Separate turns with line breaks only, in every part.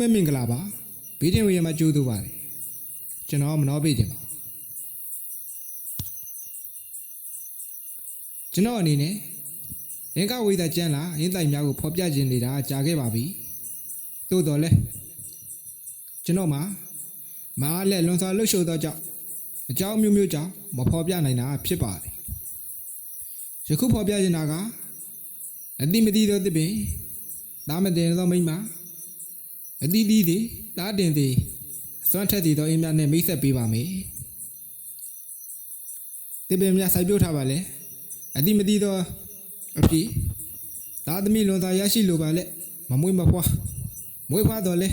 မင်္ဂလာပါဘေးတင်ဝေးမှာကြိုးတူပါတယ်ကျွန်တော်မနှောပေးခြင်းပါကျွန်တော်အနေနဲ့အင်္ဂဝိဒကျမ်းလာအင်းတိုင်များကိုဖော်ပြခြင်းနေတာကြာခဲ့ပါပြီသို့တော်လဲကျွန်တော်မှာမားလက်လွန်စွာလှုပ်ရှုပ်သောကြောင့်အကြောင်းမျိုးမျိုးကြောင့်မဖော်ပြနိုင်တာဖြစ်ပါတယ်ယခုဖော်ပြခြင်းတာကအတိမတိသောတစ်ပင်ဒါမတင်သောမိန်းမ အသီးသီးသည်တားတင်သည်အစွမ်းထက်သည်သောအင်းများနဲ့မိတ်ဆက်ပေးပါမယ်။ဒီပင်များစိုက်ပျိုးထားပါလေ။အသီးမသီးသောအဖြစ်သာသမီလွန်သာရရှိလိုပါလေမမွေးမဖွားမွေးဖွားတော်လေ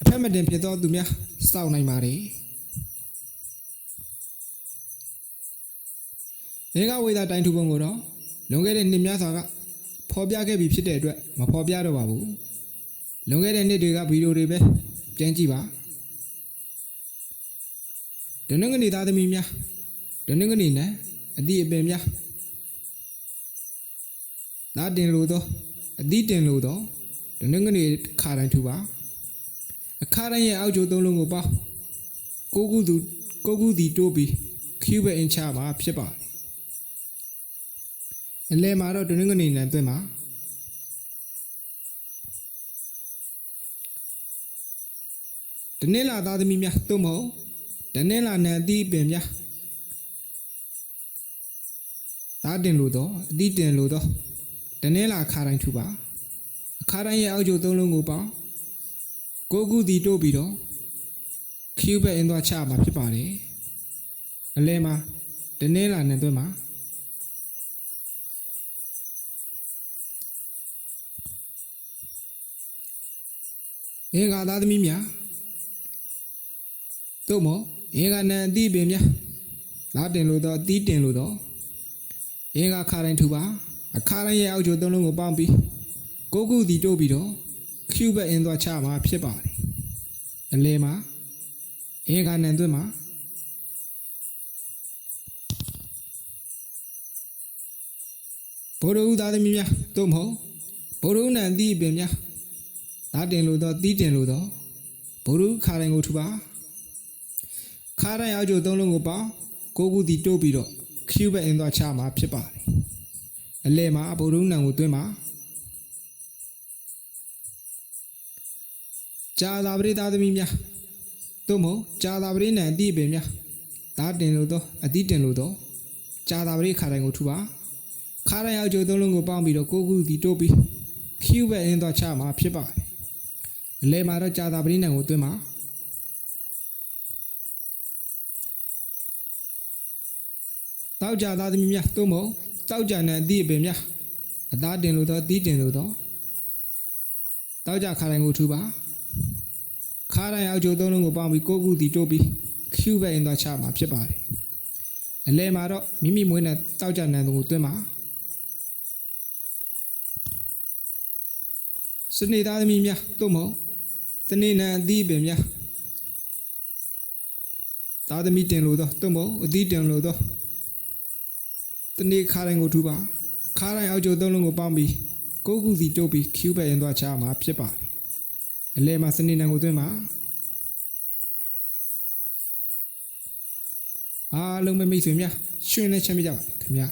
အထက်မတင်ဖြစ်သောသူများစောင့်နိုင်ပါ रे ။ေကဝေဒတိုင်းထူပုံကိုတော့လွန်ခဲ့တဲ့နှစ်များစွာကဖော်ပြခဲ့ပြီးဖြစ်တဲ့အတွက်မဖော်ပြတော့ပါဘူး။ လွန်ခဲ့တဲ့နှစ်တွေကဗီဒီယိုတွေပဲပြန်ကြည့်ပါဒနငနေသားသမီးများဒနငနေနဲ့အတိအပင်များသာတင်လို့တော့အတိတင်လို့တော့ဒနငနေခါတိုင်းထူပါအခါတိုင်းရဲ့အောက်ကျိုးသုံးလုံးကိုပေါ့ကိုကူသူကိုကူတီတိုးပြီးကျူဘအင်ချာမှာဖြစ်ပါတယ်အလဲမှာတော့ဒနငနေနဲ့အတွင်းမှာ တနင်္လာသားသမီးများသို့မဟုတ်တနင်္လာနယ်အသီးပင်များသားတင်လို့တော့အသီးတင်လို့တော့တနင်္လာခါတိုင်းထူပါအခါတိုင်းရဲ့အောက်ကျိုးသုံးလုံးကိုပေါင်းကိုကူတီတို့ပြီးတော့ကျူဘက်အင်းသွားချမှာဖြစ်ပါတယ်အလဲမှာတနင်္လာနယ်သွင်းမှာအင်္ဂါသားသမီးများ သို့မဟုတ်အင်္ဂါနံအတိပင်များလာတင်လို့တော့အတိတင်လို့တော့အင်္ဂါခါတိုင်းထူပါအခါတိုင်းရဲ့အောက်ကျိုးသုံးလုံးကိုပေါင်းပြီးကိုကုတီတိုးပြီးတော့ကျူဘက်အင်းသွားချမှာဖြစ်ပါတယ်အလဲမှာအင်္ဂါနံသွင်းမှာဘိုးတို့သားသမီးများသို့မဟုတ်ဘိုးတို့နံအတိပင်များလာတင်လို့တော့တီးတင်လို့တော့ဘိုးတို့ခါတိုင်းကိုထူပါ ခါတိုင်းအောက်ကျိုးသုံးလုံးကိုပေါင်းကိုကူတီတိုးပြီးတော့ကျူဘက်အင်းသွားချမှာဖြစ်ပါတယ်အလဲမှာဗုဒ္ဓနံကိုတွင်းမှာကြာသာပရိသသမီးများသို့မဟုတ်ကြာသာပရိနံအတိပင်များဒါတင်လို့တော့အတိတင်လို့တော့ကြာသာပရိခါတိုင်းကိုထူပါခါတိုင်းအောက်ကျိုးသုံးလုံးကိုပေါင်းပြီးတော့ကိုကူတီတိုးပြီးကျူဘက်အင်းသွားချမှာဖြစ်ပါတယ်အလဲမှာတော့ကြာသာပရိနံကိုတွင်းမှာ တောက်ကြသားသမီးများသို့မဟုတ်တောက်ကြနဲ့အသည့်အပင်များအသားတင်လို့တော့တီးတင်လို့တော့တောက်ကြခါတိုင်းကိုထူပါခါတိုင်းအောက်ကျိုးသုံးလုံးကိုပေါင်းပြီးကိုကူတီတိုးပြီးကျူဘက်အင်သွားချမှာဖြစ်ပါတယ်အလဲမှာတော့မိမိမွေးနဲ့တောက်ကြနံကိုတွင်းမှာစနေသားသမီးများသို့မဟုတ်စနေနံအသည့်အပင်များသားသမီးတင်လို့တော့သို့မဟုတ်အသီးတင်လို့တော့ တနေ့ခါတိုင်းကိုထူပါခါတိုင်းအောက်ကျိုးသုံးလုံးကိုပေါင်းပြီးကိုကူစီတုပ်ပြီးကျူဘက်ရင်သွားချမှာဖြစ်ပါတယ်အလဲမှာစနေနံကိုသွင်းပါအားလုံးပဲမိတ်ဆွေများရှင်နဲ့ချမ်းမြေ့ကြပါခင်ဗျာ